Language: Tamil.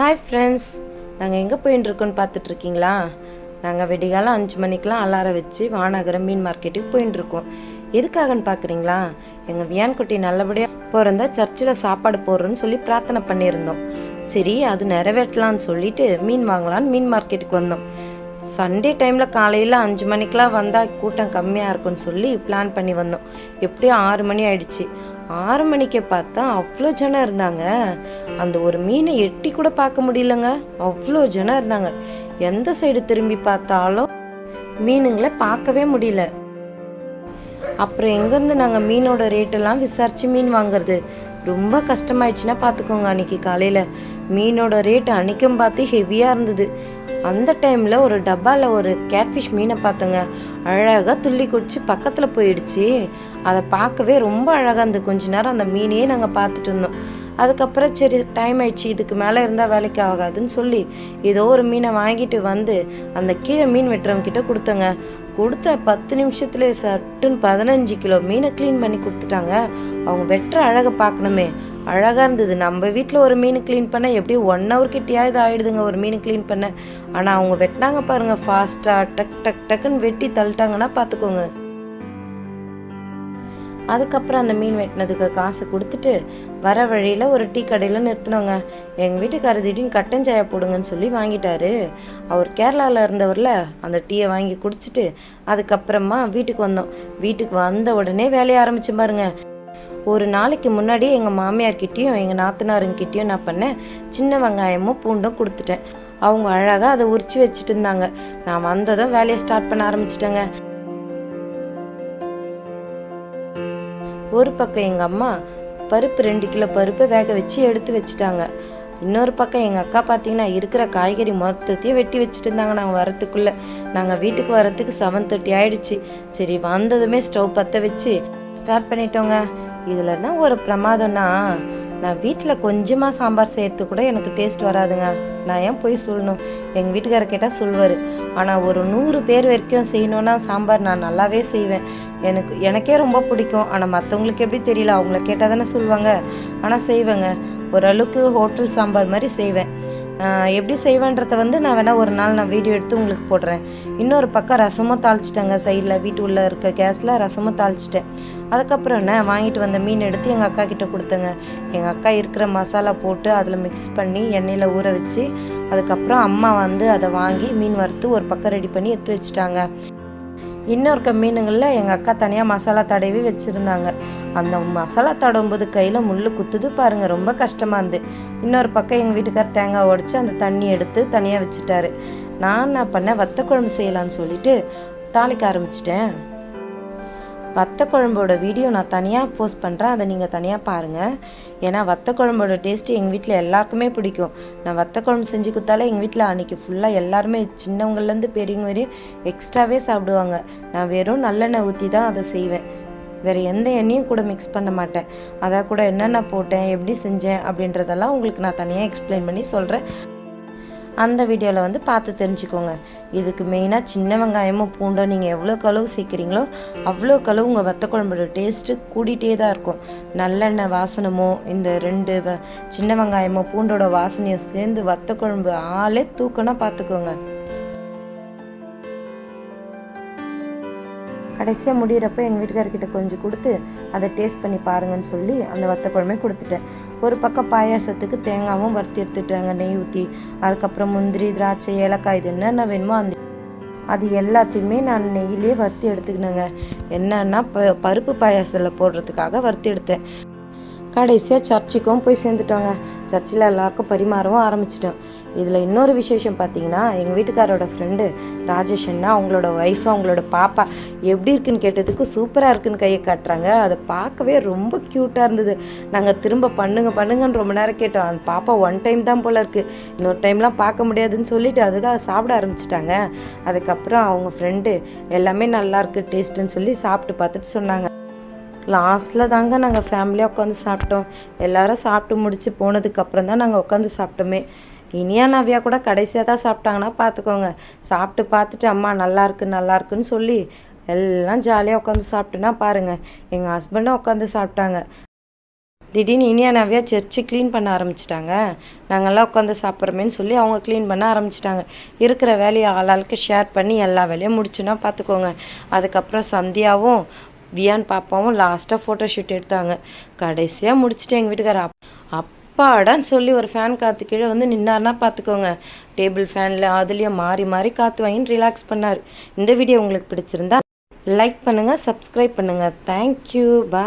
ஹாய் ஃப்ரெண்ட்ஸ் நாங்கள் எங்கே போயின்னு பார்த்துட்ருக்கீங்களா? பார்த்துட்டு இருக்கீங்களா நாங்கள் வெடிகாலம் அஞ்சு மணிக்கெலாம் அலாரம் வச்சு வானகரம் மீன் மார்க்கெட்டுக்கு போயின்னு இருக்கோம் எதுக்காகன்னு பார்க்குறீங்களா? எங்கள் வியான்குட்டி நல்லபடியாக பிறந்தா சர்ச்சில் சாப்பாடு போடுறோன்னு சொல்லி பிரார்த்தனை பண்ணியிருந்தோம். சரி அது நிறைவேற்றலான்னு சொல்லிட்டு மீன் வாங்கலான்னு மீன் மார்க்கெட்டுக்கு வந்தோம். சண்டே டைமில் காலையில் அஞ்சு மணிக்கெலாம் வந்தால் கூட்டம் கம்மியாக இருக்கும்னு சொல்லி பிளான் பண்ணி வந்தோம். எப்படியும் ஆறு மணி ஆயிடுச்சு. ஆறு மணிக்கு பார்த்தா அவ்வளோ ஜனம் இருந்தாங்க. அந்த ஒரு மீனை எட்டி கூட பார்க்க முடியலங்க. அவ்வளோ ஜனம் இருந்தாங்க. எந்த சைடு திரும்பி பார்த்தாலும் மீனுங்களை பார்க்கவே முடியல. அப்புறம் எங்கேருந்து நாங்கள் மீனோட ரேட்டெல்லாம் விசாரித்து மீன் வாங்குறது? ரொம்ப கஷ்டமாயிடுச்சுன்னா பார்த்துக்கோங்க அன்னைக்கு காலையில். மீனோட ரேட் அன்றைக்கும் பார்த்து ஹெவியாக இருந்தது. அந்த டைமில் ஒரு டப்பாவில் ஒரு கேட்ஃபிஷ் மீனை பார்த்தோங்க. அழகாக துள்ளி குடிச்சு பக்கத்தில் போயிடுச்சு. அதை பார்க்கவே ரொம்ப அழகாக இருந்தது. கொஞ்ச நேரம் அந்த மீனையே நாங்கள் பார்த்துட்டு இருந்தோம். அதுக்கப்புறம் சரி டைம் ஆயிடுச்சு. இதுக்கு மேலே இருந்தால் வேலைக்கு ஆகாதுன்னு சொல்லி ஏதோ ஒரு மீனை வாங்கிட்டு வந்து அந்த கீழே மீன் வெட்டுறவங்க கிட்ட கொடுத்தங்க. கொடுத்த பத்து நிமிஷத்துலேயே சட்டுன்னு பதினஞ்சு கிலோ மீனை க்ளீன் பண்ணி கொடுத்துட்டாங்க. அவங்க வெட்டுற அழகை பார்க்கணுமே. அழகாக இருந்தது. நம்ம வீட்டில் ஒரு மீன் க்ளீன் பண்ண எப்படியும் ஒன் ஹவர் கிட்டேயாவது ஆகிடுதுங்க ஒரு மீன் க்ளீன் பண்ண. ஆனால் அவங்க வெட்டினாங்க பாருங்க ஃபாஸ்ட்டாக டக் டக் டக்குன்னு வெட்டி தள்ளிட்டாங்கன்னா பார்த்துக்கோங்க அதுக்கப்புறம் அந்த மீன் வெட்டினதுக்கு காசு கொடுத்துட்டு வர வழியில் ஒரு டீ கடையில் நிறுத்தினோங்க. எங்கள் வீட்டுக்காரர் திடீர்னு கட்டஞ்சாயா போடுங்கன்னு சொல்லி வாங்கிட்டாரு. அவர் கேரளாவில் இருந்தவரில் அந்த டீயை வாங்கி குடிச்சிட்டு அதுக்கப்புறமா வீட்டுக்கு வந்தோம். வீட்டுக்கு வந்த உடனே வேலையை ஆரம்பிச்சு பாருங்க. ஒரு நாளைக்கு முன்னாடி எங்கள் மாமியார்கிட்டேயும் எங்கள் நாத்தனாருங்கிட்டேயும் நான் பண்ணேன் சின்ன வெங்காயமும் பூண்டும் கொடுத்துட்டேன். அவங்க அழகாக அதை உரிச்சு வச்சுட்டு இருந்தாங்க நான் வந்ததும் வேலையை ஸ்டார்ட் பண்ண ஆரம்பிச்சிட்டேங்க. ஒரு பக்கம் எங்கள் அம்மா பருப்பு ரெண்டு கிலோ பருப்பை வேக வச்சு எடுத்து வச்சுட்டாங்க. இன்னொரு பக்கம் எங்கள் அக்கா பார்த்தீங்கன்னா இருக்கிற காய்கறி மொத்தத்தையும் வெட்டி வச்சுட்டு இருந்தாங்க நாங்கள் வரத்துக்குள்ளே நாங்கள் வீட்டுக்கு வரத்துக்கு செவன் தேர்ட்டி ஆயிடுச்சு. சரி வந்ததுமே ஸ்டவ் பற்ற வச்சு ஸ்டார்ட் பண்ணிட்டோங்க. இதுலன்னா ஒரு பிரமாதம்னா நான் வீட்டில் கொஞ்சமாக சாம்பார் செய்யறது கூட எனக்கு டேஸ்ட் வராதுங்க. நான் ஏன் போய் சொல்லணும்? எங்கள் வீட்டுக்காரர் கேட்டால் சொல்வார். ஆனால் ஒரு நூறு பேர் வரைக்கும் செய்யணுன்னா சாம்பார் நான் நல்லாவே செய்வேன். எனக்கு எனக்கே ரொம்ப பிடிக்கும். ஆனால் மற்றவங்களுக்கு எப்படி தெரியல? அவங்கள கேட்டால் தானே சொல்லுவாங்க ஆனால் செய்வேங்க. ஓரளவுக்கு ஹோட்டல் சாம்பார் மாதிரி செய்வேன். எப்படி செய்வேன்றத வந்து நான் வேணால் ஒரு நாள் நான் வீடியோ எடுத்து உங்களுக்கு போடுறேன். இன்னொரு பக்கம் ரசமும் தாளிச்சிட்டேங்க சைடில் வீட்டு உள்ளே இருக்க கேஸில் ரசமும் தாளிச்சிட்டேன். அதுக்கப்புறம் என்ன வாங்கிட்டு வந்த மீன் எடுத்து எங்கள் அக்கா கிட்ட கொடுத்தேங்க. எங்கள் அக்கா இருக்கிற மசாலா போட்டு அதில் மிக்ஸ் பண்ணி எண்ணெயில் ஊற வச்சு அதுக்கப்புறம் அம்மா வந்து அதை வாங்கி மீன் வறுத்து ஒரு பக்கம் ரெடி பண்ணி எடுத்து வச்சுட்டாங்க. இன்னொருக்க மீனுங்களில் எங்கள் அக்கா தனியாக மசாலா தடவி வச்சுருந்தாங்க. அந்த மசாலா தடவும்போது கையில் முள் குத்துது பாருங்கள் ரொம்ப கஷ்டமாக இருந்து. இன்னொரு பக்கம் எங்கள் வீட்டுக்கார் தேங்காய் உடச்சி அந்த தண்ணி எடுத்து தனியாக வச்சுட்டாரு. நான் என்ன பண்ணேன் வத்த குழம்பு செய்யலான்னு சொல்லிட்டு தாளிக்க ஆரம்பிச்சிட்டேன். வத்த குழம்போட வீடியோ நான் தனியாக போஸ்ட் பண்ணுறேன் அதை நீங்கள் தனியாக பாருங்கள் ஏன்னா வத்த குழம்போட டேஸ்ட்டு எங்கள் வீட்டில் எல்லாருக்குமே பிடிக்கும். நான் வத்த குழம்பு செஞ்சு கொடுத்தாலே எங்கள் வீட்டில் அன்றைக்கி ஃபுல்லாக எல்லாருமே சின்னவங்கள்லேருந்து பெரியவங்க வரையும் எக்ஸ்ட்ராவே சாப்பிடுவாங்க. நான் வெறும் நல்லெண்ணெய் ஊற்றி தான் அதை செய்வேன். வேறு எந்த எண்ணெயும் கூட மிக்ஸ் பண்ண மாட்டேன். அதை கூட என்னென்ன போட்டேன் எப்படி செஞ்சேன் அப்படின்றதெல்லாம் உங்களுக்கு நான் தனியாக எக்ஸ்பிளைன் பண்ணி சொல்கிறேன் அந்த வீடியோவில் வந்து பார்த்து தெரிஞ்சுக்கோங்க. இதுக்கு மெயினாக சின்ன வெங்காயமும் பூண்டும் நீங்கள் எவ்வளோ கழுவு சேர்க்குறீங்களோ அவ்வளோ கழுவு உங்கள் வத்த குழம்போட டேஸ்ட்டு கூடிட்டே தான் இருக்கும். நல்லெண்ணெய் வாசனமோ இந்த ரெண்டு வ சின்ன வெங்காயமோ பூண்டோட வாசனையும் சேர்ந்து வத்த குழம்பு ஆளே தூக்கணும் பார்த்துக்கோங்க. கடைசியாக முடியிறப்ப எங்கள் வீட்டுக்காரர்கிட்ட கொஞ்சம் கொடுத்து அதை டேஸ்ட் பண்ணி பாருங்கன்னு சொல்லி அந்த வத்த குழம்பே கொடுத்துட்டேன். ஒரு பக்கம் பாயாசத்துக்கு தேங்காவும் வறுத்து எடுத்துட்டாங்க நெய் ஊற்றி அதுக்கப்புறம் முந்திரி திராட்சை ஏலக்காய் இது என்னென்ன வேணுமோ அந்த அது எல்லாத்தையுமே நான் நெய்யிலே வறுத்து எடுத்துக்கினேங்க. என்னன்னா ப பருப்பு பாயாசத்தில் போடுறதுக்காக வறுத்து எடுத்தேன். கடைசியாக சர்ச்சுக்கும் போய் சேர்ந்துட்டோங்க. சர்ச்சில் எல்லாருக்கும் பரிமாறவும் ஆரம்பிச்சிட்டோம். இதில் இன்னொரு விசேஷம் பார்த்தீங்கன்னா எங்கள் வீட்டுக்காரோட ஃப்ரெண்டு ராஜேஷ் அண்ணா அவங்களோட ஒய்ஃப் அவங்களோட பாப்பா எப்படி இருக்குன்னு கேட்டதுக்கு சூப்பராக இருக்குன்னு கையை காட்டுறாங்க. அதை பார்க்கவே ரொம்ப க்யூட்டாக இருந்தது. நாங்கள் திரும்ப பண்ணுங்க பண்ணுங்கன்னு ரொம்ப நேரம் கேட்டோம். அந்த பாப்பா ஒன் டைம் தான் போல் இருக்குது இன்னொரு டைம்லாம் பார்க்க முடியாதுன்னு சொல்லிட்டு அதுக்காக சாப்பிட ஆரம்பிச்சிட்டாங்க. அதுக்கப்புறம் அவங்க ஃப்ரெண்டு எல்லாமே நல்லாயிருக்கு டேஸ்ட்டுன்னு சொல்லி சாப்பிட்டு பார்த்துட்டு சொன்னாங்க. லாஸ்ட்டில் தாங்க நாங்கள் ஃபேமிலியாக உட்காந்து சாப்பிட்டோம். எல்லாரும் சாப்பிட்டு முடித்து போனதுக்கப்புறம் தான் நாங்கள் உட்காந்து சாப்பிட்டோமே. இனியா நவ்யா கூட கடைசியாக தான் சாப்பிட்டாங்கன்னா பார்த்துக்கோங்க சாப்பிட்டு பார்த்துட்டு அம்மா நல்லாயிருக்கு நல்லாயிருக்குன்னு சொல்லி எல்லாம் ஜாலியாக உட்காந்து சாப்பிட்டுனா பாருங்கள் எங்கள் ஹஸ்பண்டும் உட்காந்து சாப்பிட்டாங்க. திடீர்னு இனியா நவ்யா சர்ச்சு க்ளீன் பண்ண ஆரம்பிச்சிட்டாங்க. நாங்கள்லாம் உட்காந்து சாப்பிட்றோமேன்னு சொல்லி அவங்க க்ளீன் பண்ண ஆரம்பிச்சிட்டாங்க. இருக்கிற வேலையை ஆளாளுக்கு ஷேர் பண்ணி எல்லா வேலையும் முடிச்சுன்னா பார்த்துக்கோங்க அதுக்கப்புறம் சந்தியாவும் வியான் பாப்பாவும் லாஸ்ட்டாக ஃபோட்டோ ஷூட் எடுத்தாங்க. கடைசியாக முடிச்சுட்டு எங்கள் வீட்டுக்காரர் அப் அப்பாடான்னு சொல்லி ஒரு ஃபேன் காற்று கீழே வந்து நின்னார்னா பார்த்துக்கோங்க டேபிள் ஃபேனில் அதுலேயும் மாறி மாறி காற்று வாங்கின்னு ரிலாக்ஸ் பண்ணார். இந்த வீடியோ உங்களுக்கு பிடிச்சிருந்தா லைக் பண்ணுங்கள் சப்ஸ்கிரைப் பண்ணுங்கள் தேங்க்யூ பா